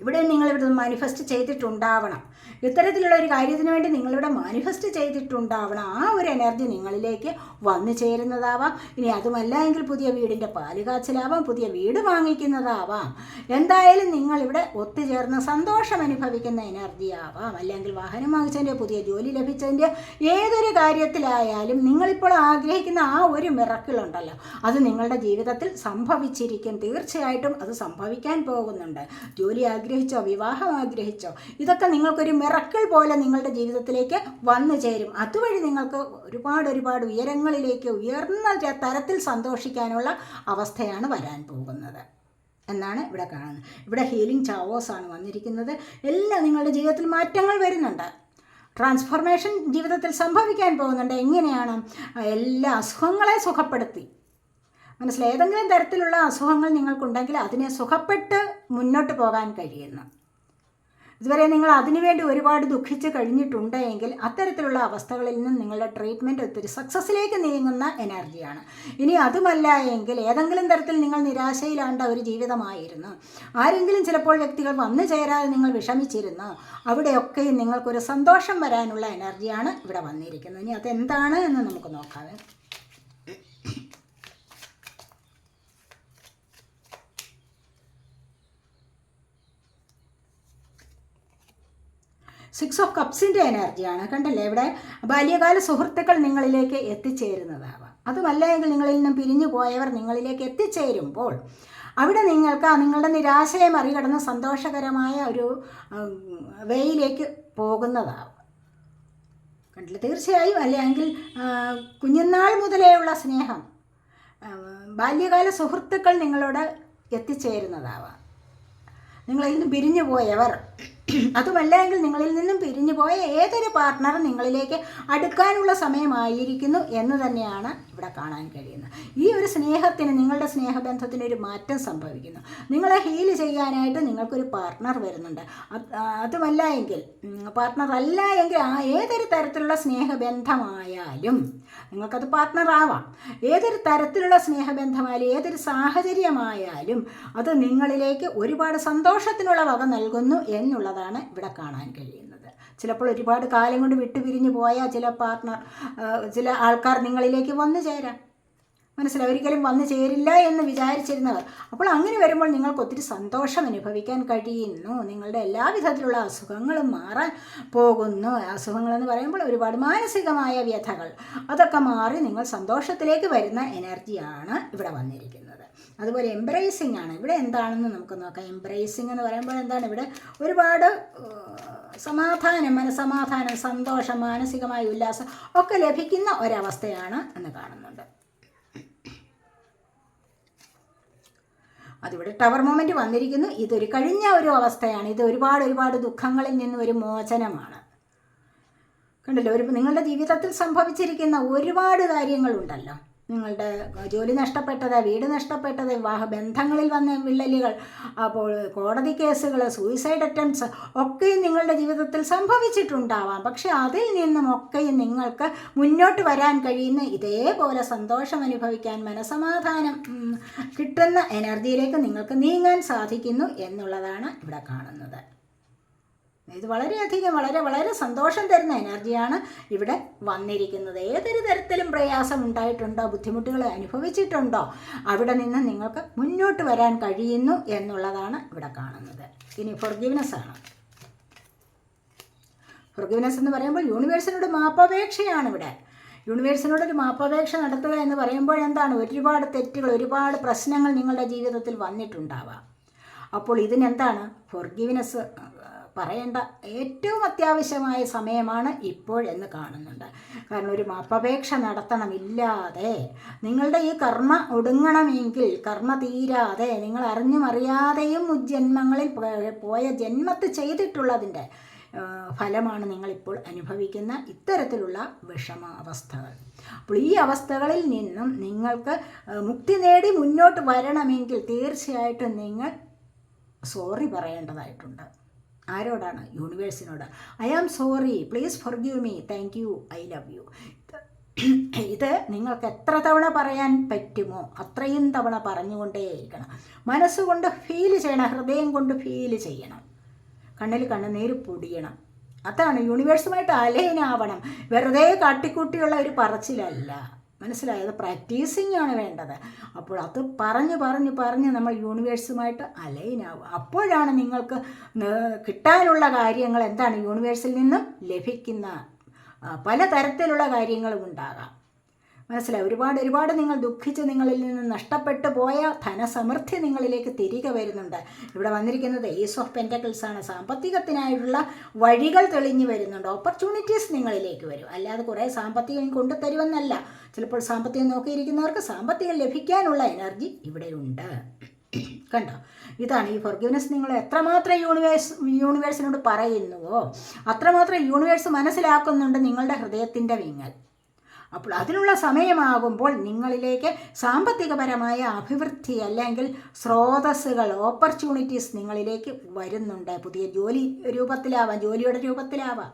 ഇവിടെ നിങ്ങൾ ഇവിടെ മാനിഫെസ്റ്റ് ചെയ്തിട്ടുണ്ടാവണം. ഇത്തരത്തിലുള്ള ഒരു കാര്യത്തിന് വേണ്ടി നിങ്ങളിവിടെ മാനിഫെസ്റ്റ് ചെയ്തിട്ടുണ്ടാവണം. ആ ഒരു എനർജി നിങ്ങളിലേക്ക് വന്നു ചേരുന്നതാവാം. ഇനി അതുമല്ല എങ്കിൽ പുതിയ വീടിന്റെ പാൽ കാച്ചിലാവാം പുതിയ വീട് വാങ്ങിക്കുന്നതാവാം. എന്തായാലും നിങ്ങളിവിടെ ഒത്തുചേർന്ന് സന്തോഷം അനുഭവിക്കുന്ന എനർജി ആവാം. അല്ലെങ്കിൽ വാഹനം വാങ്ങിച്ചതിന്റെ പുതിയ ജോലി ലഭിച്ചതിന്റെ ഏതൊരു കാര്യത്തിലായാലും നിങ്ങളിപ്പോൾ ആഗ്രഹിക്കുന്ന ആ ഒരു മിറക്കിളുണ്ടല്ലോ. അത് നിങ്ങളുടെ ജീവിതത്തിൽ സംഭവിച്ചിരിക്കും. തീർച്ചയായിട്ടും അത് സംഭവിക്കാൻ പോകുന്നുണ്ട്. ജോലി ആഗ്രഹിച്ചോ വിവാഹം ആഗ്രഹിച്ചോ ഇതൊക്കെ നിങ്ങൾക്കൊരു മിറക്കിൾ പോലെ നിങ്ങളുടെ ജീവിതത്തിലേക്ക് വന്നു ചേരും. അതുവഴി നിങ്ങൾക്ക് ഒരുപാട് ഒരുപാട് ഉയരങ്ങളിലേക്ക് ഉയർന്ന തരത്തിൽ സന്തോഷിക്കാനുള്ള അവസ്ഥയാണ് വരാൻ പോകുന്നത്. എന്നാണ് ഇവിടെ കാണുന്നത്. ഇവിടെ ഹീലിംഗ് ചാവോസ് ആണ് വന്നിരിക്കുന്നത്. എല്ലാം നിങ്ങളുടെ ജീവിതത്തിൽ മാറ്റങ്ങൾ വരുന്നുണ്ട്. ട്രാൻസ്ഫോർമേഷൻ ജീവിതത്തിൽ സംഭവിക്കാൻ പോകുന്നുണ്ട്. എങ്ങനെയാണ്? എല്ലാ അസുഖങ്ങളെ സുഖപ്പെടുത്തി. മനസ്സിലായി? ഏതെങ്കിലും തരത്തിലുള്ള അസുഖങ്ങൾ നിങ്ങൾക്കുണ്ടെങ്കിൽ അതിനെ സുഖപ്പെട്ട് മുന്നോട്ട് പോകാൻ കഴിയുന്നു. ഇതുവരെ നിങ്ങൾ അതിനുവേണ്ടി ഒരുപാട് ദുഃഖിച്ച് കഴിഞ്ഞിട്ടുണ്ടെങ്കിൽ അത്തരത്തിലുള്ള അവസ്ഥകളിൽ നിന്ന് നിങ്ങളുടെ ട്രീറ്റ്മെന്റ് ഒത്തിരി സക്സസ്സിലേക്ക് നീങ്ങുന്ന എനർജിയാണ് ഇനി അതുമല്ല എങ്കിൽ ഏതെങ്കിലും തരത്തിൽ നിങ്ങൾ നിരാശയിലാണ്ട ഒരു ജീവിതമായിരുന്നു. ആരെങ്കിലും ചിലപ്പോൾ വ്യക്തികൾ വന്നു ചേരാതെ നിങ്ങൾ വിഷമിച്ചിരുന്നു. അവിടെയൊക്കെ നിങ്ങൾക്കൊരു സന്തോഷം വരാനുള്ള എനർജിയാണ് ഇവിടെ വന്നിരിക്കുന്നത്. ഇനി അതെന്താണ് എന്ന് നമുക്ക് നോക്കാവേ സിക്സ് ഓഫ് കപ്സിന്റെ എനർജിയാണ്. കണ്ടല്ലേ? ഇവിടെ ബാല്യകാല സുഹൃത്തുക്കൾ നിങ്ങളിലേക്ക് എത്തിച്ചേരുന്നതാവാം. അതുമല്ല എങ്കിൽ നിങ്ങളിൽ നിന്നും പിരിഞ്ഞു പോയവർ നിങ്ങളിലേക്ക് എത്തിച്ചേരുമ്പോൾ അവിടെ നിങ്ങൾക്ക് നിങ്ങളുടെ നിരാശയെ മറികടന്ന് സന്തോഷകരമായ ഒരു വേയിലേക്ക് പോകുന്നതാവും. കണ്ടില്ല? തീർച്ചയായും അല്ലെങ്കിൽ കുഞ്ഞുനാൾ മുതലേയുള്ള സ്നേഹം ബാല്യകാല സുഹൃത്തുക്കൾ നിങ്ങളോട് എത്തിച്ചേരുന്നതാവാം. നിങ്ങളിൽ നിന്ന് പിരിഞ്ഞു പോയവർ അതുമല്ല എങ്കിൽ നിങ്ങളിൽ നിന്നും പിരിഞ്ഞു പോയ ഏതൊരു പാർട്ട്ണറും നിങ്ങളിലേക്ക് അടുക്കാനുള്ള സമയമായിരിക്കുന്നു എന്ന് തന്നെയാണ് ഇവിടെ കാണാൻ കഴിയുന്നത് ഈ ഒരു സ്നേഹത്തിന് നിങ്ങളുടെ സ്നേഹബന്ധത്തിന് ഒരു മാറ്റം സംഭവിക്കുന്നു. നിങ്ങളെ ഹീൽ ചെയ്യാനായിട്ട് നിങ്ങൾക്കൊരു പാർട്ട്ണർ വരുന്നുണ്ട്. അത് അതുമല്ല എങ്കിൽ പാർട്ട്ണർ അല്ല എങ്കിൽ ആ ഏതൊരു തരത്തിലുള്ള സ്നേഹബന്ധമായാലും നിങ്ങൾക്കത് പാർട്ട്ണർ ആവാം. ഏതൊരു തരത്തിലുള്ള സ്നേഹബന്ധമായാലും ഏതൊരു സാഹചര്യമായാലും അത് നിങ്ങളിലേക്ക് ഒരുപാട് സന്തോഷത്തിനുള്ള വക നൽകുന്നു എന്നുള്ളതാണ് ഇവിടെ കാണാൻ കഴിയുന്നത്. ചിലപ്പോൾ ഒരുപാട് കാലം കൊണ്ട് വിട്ടുപിരിഞ്ഞു പോയ ചില പാർട്ട്ണർ ചില ആൾക്കാർ നിങ്ങളിലേക്ക് വന്നു ചേരാം മനസ്സിലായി? ഒരിക്കലും വന്നു ചേരില്ല എന്ന് വിചാരിച്ചിരുന്നവർ. അപ്പോൾ അങ്ങനെ വരുമ്പോൾ നിങ്ങൾക്ക് ഒത്തിരി സന്തോഷം അനുഭവിക്കാൻ കഴിയുന്നു. നിങ്ങളുടെ എല്ലാവിധത്തിലുള്ള അസുഖങ്ങളും മാറാൻ പോകുന്നു. അസുഖങ്ങളെന്ന് പറയുമ്പോൾ ഒരുപാട് മാനസികമായ വ്യഥകൾ. അതൊക്കെ മാറി നിങ്ങൾ സന്തോഷത്തിലേക്ക് വരുന്ന എനർജിയാണ് ഇവിടെ വന്നിരിക്കുന്നത്. അതുപോലെ എംബ്രേസിംഗ് ആണ്. ഇവിടെ എന്താണെന്ന് നമുക്ക് നോക്കാം. എംബ്രേസിംഗ് എന്ന് പറയുമ്പോൾ എന്താണ്? ഇവിടെ ഒരുപാട് സമാധാനം മനസമാധാനം സന്തോഷം മാനസികമായ ഉല്ലാസം ഒക്കെ ലഭിക്കുന്ന ഒരവസ്ഥയാണ് എന്ന് കാണുന്നുണ്ട്. അതിവിടെ ടവർ മൊമെന്റ് വന്നിരിക്കുന്നു. ഇതൊരു കഴിഞ്ഞ ഒരു അവസ്ഥയാണ്. ഇത് ഒരുപാട് ഒരുപാട് ദുഃഖങ്ങളിൽ നിന്ന് ഒരു മോചനമാണ്. കണ്ടല്ലോ? ഒരു നിങ്ങളുടെ ജീവിതത്തിൽ സംഭവിച്ചിരിക്കുന്ന ഒരുപാട് കാര്യങ്ങളുണ്ടല്ലോ. നിങ്ങളുടെ ജോലി നഷ്ടപ്പെട്ടത് വീട് നഷ്ടപ്പെട്ടത് വിവാഹ ബന്ധങ്ങളിൽ വന്ന വിള്ളലുകൾ അപ്പോൾ കോടതി കേസുകൾ സൂയിസൈഡ് അറ്റംപ്റ്റ്സ് ഒക്കെയും നിങ്ങളുടെ ജീവിതത്തിൽ സംഭവിച്ചിട്ടുണ്ടാവാം. പക്ഷെ അതിൽ നിന്നും ഒക്കെയും നിങ്ങൾക്ക് മുന്നോട്ട് വരാൻ കഴിയുന്ന ഇതേപോലെ സന്തോഷം അനുഭവിക്കാൻ മനസമാധാനം കിട്ടുന്ന എനർജിയിലേക്ക് നിങ്ങൾക്ക് നീങ്ങാൻ സാധിക്കുന്നു എന്നുള്ളതാണ് ഇവിടെ കാണുന്നത്. ഇത് വളരെയധികം വളരെ വളരെ സന്തോഷം തരുന്ന എനർജിയാണ് ഇവിടെ വന്നിരിക്കുന്നത്. ഏതൊരു തരത്തിലും പ്രയാസം ഉണ്ടായിട്ടുണ്ടോ ബുദ്ധിമുട്ടുകൾ അനുഭവിച്ചിട്ടുണ്ടോ? അവിടെ നിന്ന് നിങ്ങൾക്ക് മുന്നോട്ട് വരാൻ കഴിയുന്നു എന്നുള്ളതാണ് ഇവിടെ കാണുന്നത്. ഇനി ഫൊർഗീവ്നെസ് ആണ്. ഫൊർഗീവ്നെസ് എന്ന് പറയുമ്പോൾ യൂണിവേഴ്സിനോട് മാപ്പപേക്ഷയാണ് ഇവിടെ. യൂണിവേഴ്സിനോട് ഒരു മാപ്പപേക്ഷ നടത്തുക എന്ന് പറയുമ്പോൾ എന്താണ്? ഒരുപാട് തെറ്റുകൾ ഒരുപാട് പ്രശ്നങ്ങൾ നിങ്ങളുടെ ജീവിതത്തിൽ വന്നിട്ടുണ്ടാവാം. അപ്പോൾ ഇതിനെന്താണ്? ഫൊർഗീവ്നെസ് പറയേണ്ട ഏറ്റവും അത്യാവശ്യമായ സമയമാണ് ഇപ്പോഴെന്ന് കാണുന്നുണ്ട്. കാരണം ഒരു മാപ്പപേക്ഷ നടത്തണമില്ലാതെ നിങ്ങളുടെ ഈ കർമ്മ ഒടുങ്ങണമെങ്കിൽ കർമ്മ തീരാതെ നിങ്ങൾ അറിഞ്ഞും അറിയാതെയും ജന്മങ്ങളിൽ പോയ ജന്മത്ത് ചെയ്തിട്ടുള്ളതിന്റെ ഫലമാണ് നിങ്ങളിപ്പോൾ അനുഭവിക്കുന്ന ഇത്തരത്തിലുള്ള വിഷമാവസ്ഥകൾ. അപ്പോൾ ഈ അവസ്ഥകളിൽ നിന്നും നിങ്ങൾക്ക് മുക്തി നേടി മുന്നോട്ട് വരണമെങ്കിൽ തീർച്ചയായിട്ടും നിങ്ങൾ സോറി പറയേണ്ടതായിട്ടുണ്ട്. ആരോടാണ്? യൂണിവേഴ്സിനോട്. I am sorry. Please forgive me. Thank you. I love you. ഇത് നിങ്ങൾക്ക് എത്ര തവണ പറയാൻ പറ്റുമോ? അത്രയും തവണ പറഞ്ഞുകൊണ്ടേയിരിക്കണം. മനസ്സുകൊണ്ട് ഫീൽ ചെയ്യണം. ഹൃദയം കൊണ്ട് ഫീൽ ചെയ്യണം. കണ്ണിൽ കണ്ണുനീര് പൊടിയണം. അതാണ് യൂണിവേഴ്സുമായിട്ട് അലൈനാവണം വെറുതെ കാട്ടിക്കൂട്ടിയുള്ള ഒരു പറച്ചിലല്ല. മനസ്സിലായത് പ്രാക്ടീസിങ് ആണ് വേണ്ടത്. അപ്പോൾ അത് പറഞ്ഞ് പറഞ്ഞ് പറഞ്ഞ് നമ്മൾ യൂണിവേഴ്സുമായിട്ട് അലൈനാവും അപ്പോഴാണ് നിങ്ങൾക്ക് കിട്ടാനുള്ള കാര്യങ്ങൾ എന്താണ്? യൂണിവേഴ്സിൽ നിന്നും ലഭിക്കുന്ന പലതരത്തിലുള്ള കാര്യങ്ങളും ഉണ്ടാകാം. മനസ്സിലായി? ഒരുപാട് ഒരുപാട് നിങ്ങൾ ദുഃഖിച്ച് നിങ്ങളിൽ നിന്ന് നഷ്ടപ്പെട്ടു പോയ ധനസമൃദ്ധി നിങ്ങളിലേക്ക് തിരികെ വരുന്നുണ്ട്. ഇവിടെ വന്നിരിക്കുന്നത് ഏസ് ഓഫ് പെന്റക്കിൾസ് ആണ്. സാമ്പത്തികത്തിനായിട്ടുള്ള വഴികൾ തെളിഞ്ഞു വരുന്നുണ്ട്. ഓപ്പർച്യൂണിറ്റീസ് നിങ്ങളിലേക്ക് വരും. അല്ലാതെ കുറേ സാമ്പത്തികം കൊണ്ടുതരുമെന്നല്ല ചിലപ്പോൾ സാമ്പത്തികം നോക്കിയിരിക്കുന്നവർക്ക് സാമ്പത്തികം ലഭിക്കാനുള്ള എനർജി ഇവിടെയുണ്ട് കണ്ടോ? ഇതാണ് ഈ ഫൊർഗിവ്നെസ് നിങ്ങൾ എത്രമാത്രം യൂണിവേഴ്സ് യൂണിവേഴ്സിനോട് പറയുന്നുവോ? അത്രമാത്രം യൂണിവേഴ്സ് മനസ്സിലാക്കുന്നുണ്ട് നിങ്ങളുടെ ഹൃദയത്തിന്റെ വിങ്ങൽ. അപ്പോൾ അതിനുള്ള സമയമാകുമ്പോൾ നിങ്ങളിലേക്ക് സാമ്പത്തികപരമായ അഭിവൃദ്ധി അല്ലെങ്കിൽ സ്രോതസ്സുകൾ ഓപ്പർച്യൂണിറ്റീസ് നിങ്ങളിലേക്ക് വരുന്നുണ്ട്. പുതിയ ജോലി രൂപത്തിലാവാം ജോലിയുടെ രൂപത്തിലാവാം.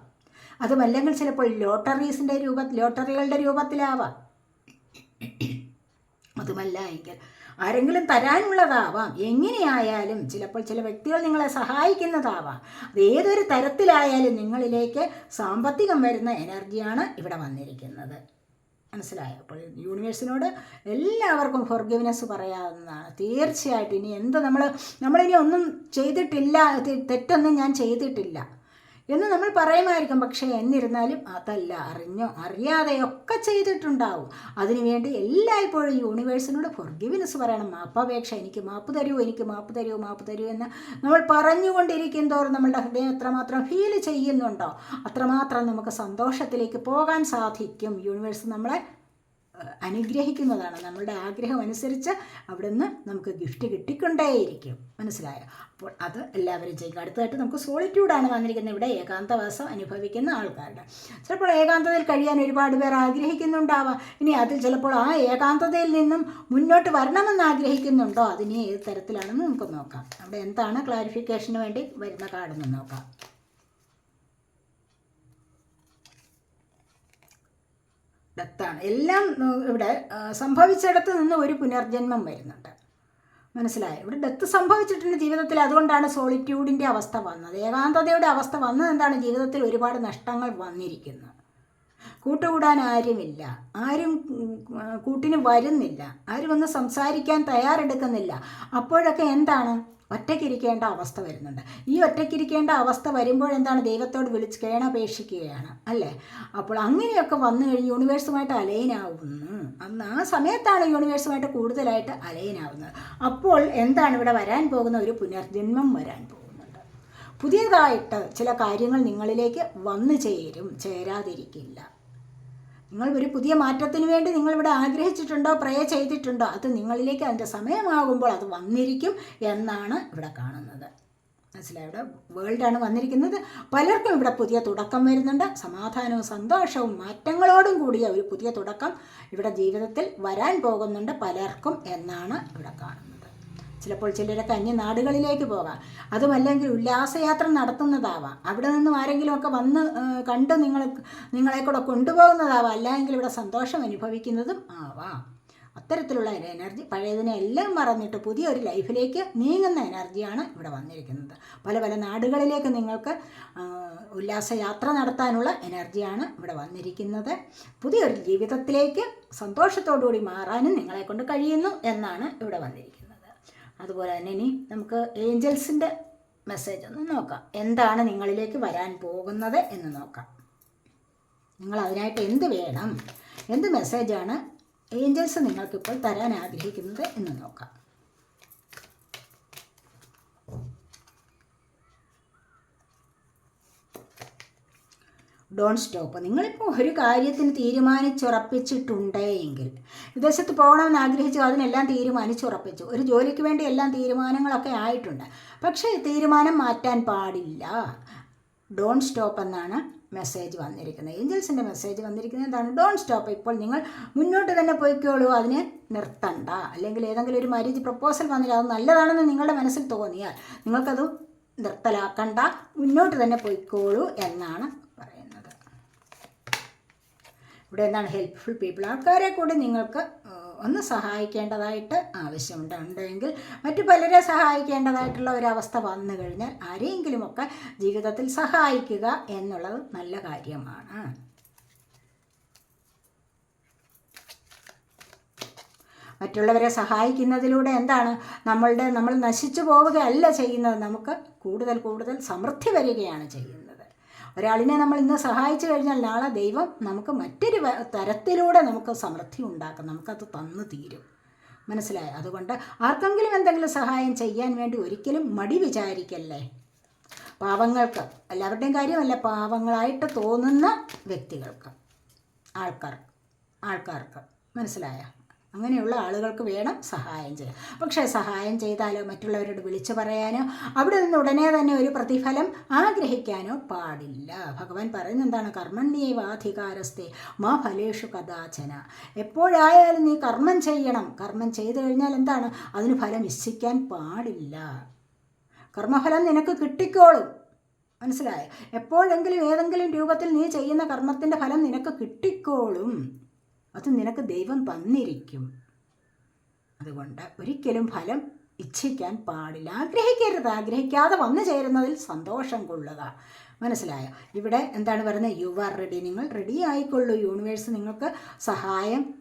അതുമല്ലെങ്കിൽ ചിലപ്പോൾ ലോട്ടറീസിന്റെ രൂപ ലോട്ടറികളുടെ രൂപത്തിലാവാം. അതുമല്ല എങ്കിൽ ആരെങ്കിലും തരാനുള്ളതാവാം. എങ്ങനെയായാലും ചിലപ്പോൾ ചില വ്യക്തികൾ നിങ്ങളെ സഹായിക്കുന്നതാവാം. അത് ഏതൊരു തരത്തിലായാലും നിങ്ങളിലേക്ക് സാമ്പത്തികം വരുന്ന എനർജിയാണ് ഇവിടെ വന്നിരിക്കുന്നത്. മനസ്സിലായോ. അപ്പോൾ യൂണിവേഴ്സിനോട് എല്ലാവർക്കും ഫോർഗിവ്നെസ് പറയാവുന്നതാണ്. തീർച്ചയായിട്ടും ഇനി എന്ത് നമ്മൾ നമ്മളിനി ഒന്നും ചെയ്തിട്ടില്ല തെറ്റൊന്നും ഞാൻ ചെയ്തിട്ടില്ല. എന്ന് നമ്മൾ പറയുമായിരിക്കും. പക്ഷേ എന്നിരുന്നാലും അതല്ല. അറിഞ്ഞോ അറിയാതെയൊക്കെ ചെയ്തിട്ടുണ്ടാവും. അതിനുവേണ്ടി എല്ലായ്പ്പോഴും യൂണിവേഴ്സിനോട് ഫൊർഗിവിനെസ് പറയണം. മാപ്പപേക്ഷ എനിക്ക് മാപ്പ് തരൂ എനിക്ക് മാപ്പ് തരൂ മാപ്പ് തരൂ എന്ന് നമ്മൾ പറഞ്ഞുകൊണ്ടിരിക്കും തോറും നമ്മളുടെ ഹൃദയം എത്രമാത്രം ഫീൽ ചെയ്യുന്നുണ്ടോ അത്രമാത്രം നമുക്ക് സന്തോഷത്തിലേക്ക് പോകാൻ സാധിക്കും. യൂണിവേഴ്സ് നമ്മളെ അനുഗ്രഹിക്കുന്നതാണ്. നമ്മളുടെ ആഗ്രഹം അനുസരിച്ച് അവിടുന്ന് നമുക്ക് ഗിഫ്റ്റ് കിട്ടിക്കൊണ്ടേയിരിക്കും. മനസ്സിലായോ? അപ്പോൾ അത് എല്ലാവരും ചെയ്യുക. അടുത്തതായിട്ട് നമുക്ക് സോളിറ്റ്യൂഡാണ് വന്നിരിക്കുന്നത്. ഇവിടെ ഏകാന്തവാസം അനുഭവിക്കുന്ന ആൾക്കാരുടെ. ചിലപ്പോൾ ഏകാന്തതയിൽ കഴിയാൻ ഒരുപാട് പേർ ആഗ്രഹിക്കുന്നുണ്ടാവാം. ഇനി അതിൽ ചിലപ്പോൾ ആ ഏകാന്തതയിൽ നിന്നും മുന്നോട്ട് വരണമെന്ന് ആഗ്രഹിക്കുന്നുണ്ടോ? അതിനി ഏത് തരത്തിലാണെന്ന് നമുക്ക് നോക്കാം. അവിടെ എന്താണ് ക്ലാരിഫിക്കേഷന് വേണ്ടി വരുന്ന കാർഡെന്ന് നോക്കാം. ഡെത്താണ് എല്ലാം ഇവിടെ സംഭവിച്ചിടത്ത് നിന്ന് ഒരു പുനർജന്മം വരുന്നുണ്ട്. മനസ്സിലായോ? ഇവിടെ ഡെത്ത് സംഭവിച്ചിട്ടുണ്ട് ജീവിതത്തിൽ. അതുകൊണ്ടാണ് സോളിറ്റ്യൂഡിന്റെ അവസ്ഥ വന്നത്. ഏകാന്തതയുടെ അവസ്ഥ വന്നത് എന്താണ്? ജീവിതത്തിൽ ഒരുപാട് നഷ്ടങ്ങൾ വന്നിരിക്കുന്നത് കൂട്ടുകൂടാൻ ആരുമില്ല. ആരും കൂട്ടിന് വരുന്നില്ല. ആരും ഒന്ന് സംസാരിക്കാൻ തയ്യാറെടുക്കുന്നില്ല. അപ്പോഴൊക്കെ എന്താണ്? ഒറ്റയ്ക്കിരിക്കേണ്ട അവസ്ഥ വരുന്നുണ്ട്. ഈ ഒറ്റയ്ക്കിരിക്കേണ്ട അവസ്ഥ വരുമ്പോൾ എന്താണ്? ദൈവത്തോട് വിളിച്ച് കേണപേക്ഷിക്കുകയാണ്. അല്ലേ? അപ്പോൾ അങ്ങനെയൊക്കെ വന്നു കഴിഞ്ഞ് യൂണിവേഴ്സുമായിട്ട് അലൈനാവുന്നു. അന്ന് ആ സമയത്താണ് യൂണിവേഴ്സുമായിട്ട് കൂടുതലായിട്ട് അലൈനാവുന്നത്. അപ്പോൾ എന്താണ് ഇവിടെ വരാൻ പോകുന്ന ഒരു പുനർജന്മം വരാൻ പോകുന്നുണ്ട്. പുതിയതായിട്ട് ചില കാര്യങ്ങൾ നിങ്ങളിലേക്ക് വന്നു ചേരും. ചേരാതിരിക്കില്ല. നിങ്ങൾ ഒരു പുതിയ മാറ്റത്തിന് വേണ്ടി നിങ്ങളിവിടെ ആഗ്രഹിച്ചിട്ടുണ്ടോ പ്രേ ചെയ്തിട്ടുണ്ടോ അത് നിങ്ങളിലേക്ക് അതിന്റെ സമയമാകുമ്പോൾ അത് വന്നിരിക്കും എന്നാണ് ഇവിടെ കാണുന്നത്. മനസ്സിലായി? ഇവിടെ വേൾഡാണ് വന്നിരിക്കുന്നത്. പലർക്കും ഇവിടെ പുതിയ തുടക്കം വരുന്നുണ്ട്. സമാധാനവും സന്തോഷവും മാറ്റങ്ങളോടും കൂടിയ ഒരു പുതിയ തുടക്കം ഇവിടെ ജീവിതത്തിൽ വരാൻ പോകുന്നുണ്ട് പലർക്കും എന്നാണ് ഇവിടെ കാണുന്നത്. ചിലപ്പോൾ ചിലരൊക്കെ അന്യനാടുകളിലേക്ക് പോകാം. അതുമല്ലെങ്കിൽ ഉല്ലാസയാത്ര നടത്തുന്നതാവാം. അവിടെ നിന്നും ആരെങ്കിലുമൊക്കെ വന്ന് കണ്ട് നിങ്ങൾ നിങ്ങളെ കൂടെ കൊണ്ടുപോകുന്നതാവാം. അല്ലെങ്കിൽ ഇവിടെ സന്തോഷം അനുഭവിക്കുന്നതും ആവാം. അത്തരത്തിലുള്ള ഒരു എനർജി പഴയതിനെ എല്ലാം മറന്നിട്ട് പുതിയൊരു ലൈഫിലേക്ക് നീങ്ങുന്ന എനർജിയാണ് ഇവിടെ വന്നിരിക്കുന്നത്. പല പല നാടുകളിലേക്ക് നിങ്ങൾക്ക് ഉല്ലാസയാത്ര നടത്താനുള്ള എനർജിയാണ് ഇവിടെ വന്നിരിക്കുന്നത്. പുതിയൊരു ജീവിതത്തിലേക്ക് സന്തോഷത്തോടുകൂടി മാറാനും നിങ്ങളെ കൊണ്ട് കഴിയുന്നു എന്നാണ് ഇവിടെ വന്നിരിക്കുന്നത്. അതുപോലെ തന്നെ ഇനി നമുക്ക് ഏഞ്ചൽസിന്റെ മെസ്സേജ് ഒന്ന് നോക്കാം. എന്താണ് നിങ്ങളിലേക്ക് വരാൻ പോകുന്നത് എന്ന് നോക്കാം. നിങ്ങൾ അതിനായിട്ട് എന്ത് വേണം? എന്ത് മെസ്സേജാണ് ഏഞ്ചൽസ് നിങ്ങൾക്കിപ്പോൾ തരാൻ ആഗ്രഹിക്കുന്നത് എന്ന് നോക്കാം. ഡോൺ സ്റ്റോപ്പ് നിങ്ങളിപ്പോൾ ഒരു കാര്യത്തിന് തീരുമാനിച്ചുറപ്പിച്ചിട്ടുണ്ട് എങ്കിൽ വിദേശത്ത് പോകണമെന്ന് ആഗ്രഹിച്ചു അതിനെല്ലാം തീരുമാനിച്ചുറപ്പിച്ചു. ഒരു ജോലിക്ക് വേണ്ടി എല്ലാം തീരുമാനങ്ങളൊക്കെ ആയിട്ടുണ്ട്. പക്ഷേ തീരുമാനം മാറ്റാൻ പാടില്ല. ഡോൺ സ്റ്റോപ്പ് എന്നാണ് മെസ്സേജ് വന്നിരിക്കുന്നത്. ഏഞ്ചൽസിന്റെ മെസ്സേജ് വന്നിരിക്കുന്നത് എന്താണ്? ഡോൺ സ്റ്റോപ്പ് ഇപ്പോൾ നിങ്ങൾ മുന്നോട്ട് തന്നെ പോയിക്കോളൂ. അതിനെ നിർത്തണ്ട. അല്ലെങ്കിൽ ഏതെങ്കിലും ഒരു മാരേജ് പ്രപ്പോസൽ വന്നില്ല അത് നല്ലതാണെന്ന് നിങ്ങളുടെ മനസ്സിൽ തോന്നിയാൽ നിങ്ങൾക്കത് നിർത്തലാക്കണ്ട. മുന്നോട്ട് തന്നെ പോയിക്കോളൂ എന്നാണ് ഇവിടെ എന്താണ് ഹെൽപ്ഫുൾ പീപ്പിൾ ആൾക്കാരെ കൂടി നിങ്ങൾക്ക് ഒന്ന് സഹായിക്കേണ്ടതായിട്ട് ആവശ്യമുണ്ട്. ഉണ്ടെങ്കിൽ മറ്റു പലരെ സഹായിക്കേണ്ടതായിട്ടുള്ള ഒരവസ്ഥ വന്നു കഴിഞ്ഞാൽ ആരെയെങ്കിലുമൊക്കെ ജീവിതത്തിൽ സഹായിക്കുക എന്നുള്ളത് നല്ല കാര്യമാണ്. മറ്റുള്ളവരെ സഹായിക്കുന്നതിലൂടെ എന്താണ്? നമ്മളുടെ നമ്മൾ നശിച്ചു പോവുകയല്ല ചെയ്യുന്നത്. നമുക്ക് കൂടുതൽ കൂടുതൽ സമൃദ്ധി വരികയാണ് ചെയ്യുന്നത്. ഒരാളിനെ നമ്മൾ ഇന്ന് സഹായിച്ചു കഴിഞ്ഞാൽ നാളെ ദൈവം നമുക്ക് മറ്റൊരു തരത്തിലൂടെ നമുക്ക് സമൃദ്ധി ഉണ്ടാക്കും. നമുക്കത് തന്നു തീരും. മനസ്സിലായോ? അതുകൊണ്ട് ആർക്കെങ്കിലും എന്തെങ്കിലും സഹായം ചെയ്യാൻ വേണ്ടി ഒരിക്കലും മടി വിചാരിക്കല്ലേ? പാവങ്ങൾക്ക് എല്ലാവരുടെയും കാര്യമല്ല പാവങ്ങളായിട്ട് തോന്നുന്ന വ്യക്തികൾക്ക് ആൾക്കാർ ആൾക്കാർക്ക്. മനസ്സിലായ? അങ്ങനെയുള്ള ആളുകൾക്ക് വേണം സഹായം ചെയ്യാൻ പക്ഷേ സഹായം ചെയ്താലോ മറ്റുള്ളവരോട് വിളിച്ചു പറയാനോ അവിടെ നിന്ന് ഉടനെ തന്നെ ഒരു പ്രതിഫലം ആഗ്രഹിക്കാനോ പാടില്ല. ഭഗവാൻ പറയുന്ന എന്താണ്? കർമ്മണ്യേവാധികാരസ്ഥെ മാ ഫലേഷു കഥാചന. എപ്പോഴായാലും നീ കർമ്മം ചെയ്യണം. കർമ്മം ചെയ്തു കഴിഞ്ഞാൽ എന്താണ്? അതിന് ഫലം ഇച്ഛിക്കാൻ പാടില്ല. കർമ്മഫലം നിനക്ക് കിട്ടിക്കോളും. മനസ്സിലായോ? എപ്പോഴെങ്കിലും ഏതെങ്കിലും രൂപത്തിൽ നീ ചെയ്യുന്ന കർമ്മത്തിന്റെ ഫലം നിനക്ക് കിട്ടിക്കോളും. അത് നിനക്ക് ദൈവം തന്നിരിക്കും. അതുകൊണ്ട് ഒരിക്കലും ഫലം ഇച്ഛിക്കാൻ പാടില്ല. ആഗ്രഹിക്കരുത്. ആഗ്രഹിക്കാതെ വന്നു ചേരുന്നതിൽ സന്തോഷം കൊള്ളുക. മനസ്സിലായ? ഇവിടെ എന്താണ് പറയുന്നത്? യു ആർ റെഡി നിങ്ങൾ റെഡി ആയിക്കൊള്ളൂ. യൂണിവേഴ്സ് നിങ്ങൾക്ക് സഹായം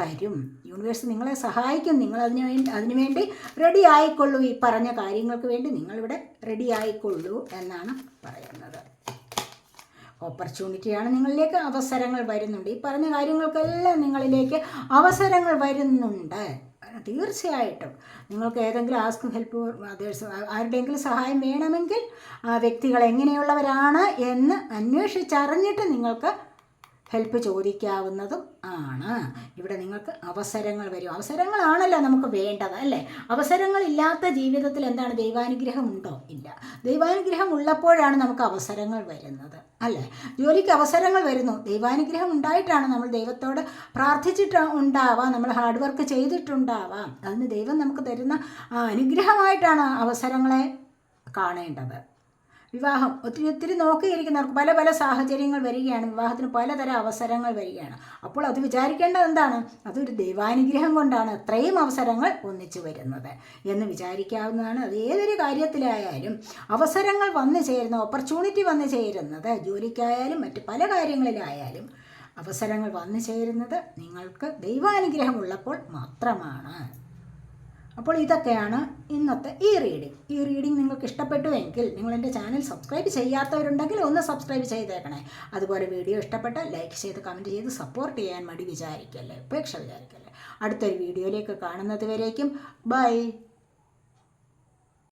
തരും. യൂണിവേഴ്സ് നിങ്ങളെ സഹായിക്കും. നിങ്ങൾ അതിന് വേണ്ടി അതിനുവേണ്ടി റെഡി ആയിക്കൊള്ളൂ. ഈ പറഞ്ഞ കാര്യങ്ങൾക്ക് വേണ്ടി നിങ്ങളിവിടെ റെഡി ആയിക്കൊള്ളൂ എന്നാണ് പറയുന്നത്. ഓപ്പർച്യൂണിറ്റിയാണ് നിങ്ങളിലേക്ക് അവസരങ്ങൾ വരുന്നുണ്ട്. ഈ പറഞ്ഞ കാര്യങ്ങൾക്കെല്ലാം നിങ്ങളിലേക്ക് അവസരങ്ങൾ വരുന്നുണ്ട്. തീർച്ചയായിട്ടും നിങ്ങൾക്ക് ഏതെങ്കിലും ആസ്ക് ഹെൽപ്പ് അതേഴ്സ് ആരുടെയെങ്കിലും സഹായം വേണമെങ്കിൽ ആ വ്യക്തികൾ എങ്ങനെയുള്ളവരാണ് എന്ന് അന്വേഷിച്ചറിഞ്ഞിട്ട് നിങ്ങൾക്ക് ഹെൽപ്പ് ചോദിക്കാവുന്നതും ആണ്. ഇവിടെ നിങ്ങൾക്ക് അവസരങ്ങൾ വരും. അവസരങ്ങളാണല്ലോ നമുക്ക് വേണ്ടത് അല്ലേ? അവസരങ്ങളില്ലാത്ത ജീവിതത്തിൽ എന്താണ്? ദൈവാനുഗ്രഹം ഉണ്ടോ? ഇല്ല. ദൈവാനുഗ്രഹം ഉള്ളപ്പോഴാണ് നമുക്ക് അവസരങ്ങൾ വരുന്നത് അല്ലേ? ജോലിക്ക് അവസരങ്ങൾ വരുന്നു. ദൈവാനുഗ്രഹം ഉണ്ടായിട്ടാണ് നമ്മൾ ദൈവത്തോട് പ്രാർത്ഥിച്ചിട്ട് ഉണ്ടാവാം. നമ്മൾ ഹാർഡ് വർക്ക് ചെയ്തിട്ടുണ്ടാവാം. അതിന് ദൈവം നമുക്ക് തരുന്ന അനുഗ്രഹമായിട്ടാണ് അവസരങ്ങളെ കാണേണ്ടത്. വിവാഹം ഒത്തിരി ഒത്തിരി നോക്കിയിരിക്കുന്നവർക്ക് പല പല സാഹചര്യങ്ങൾ വരികയാണ്. വിവാഹത്തിന് പലതരം അവസരങ്ങൾ വരികയാണ്. അപ്പോൾ അത് വിചാരിക്കേണ്ടത് എന്താണ്? അതൊരു ദൈവാനുഗ്രഹം കൊണ്ടാണ് അത്രയും അവസരങ്ങൾ ഒന്നിച്ചു വരുന്നത് എന്ന് വിചാരിക്കാവുന്നതാണ്. അത് ഏതൊരു കാര്യത്തിലായാലും അവസരങ്ങൾ വന്നു ചേരുന്ന ഓപ്പർച്യൂണിറ്റി വന്നു ചേരുന്നത് ജോലിക്കായാലും മറ്റ് പല കാര്യങ്ങളിലായാലും അവസരങ്ങൾ വന്നു ചേരുന്നത് നിങ്ങൾക്ക് ദൈവാനുഗ്രഹം ഉള്ളപ്പോൾ മാത്രമാണ്. അപ്പോൾ ഇതൊക്കെയാണ് ഇന്നത്തെ ഈ റീഡിംഗ് ഈ റീഡിംഗ് നിങ്ങൾക്ക് ഇഷ്ടപ്പെട്ടുവെങ്കിൽ നിങ്ങൾ എന്റെ ചാനൽ സബ്സ്ക്രൈബ് ചെയ്യാത്തവരുണ്ടെങ്കിൽ ഒന്ന് സബ്സ്ക്രൈബ് ചെയ്തേക്കണേ. അതുപോലെ വീഡിയോ ഇഷ്ടപ്പെട്ട ലൈക്ക് ചെയ്ത് കമന്റ് ചെയ്ത് സപ്പോർട്ട് ചെയ്യാൻ മടി വിചാരിക്കല്ലേ? ഉപേക്ഷ വിചാരിക്കല്ലേ? അടുത്തൊരു വീഡിയോയിലേക്ക് കാണുന്നത് വരേക്കും. ബൈ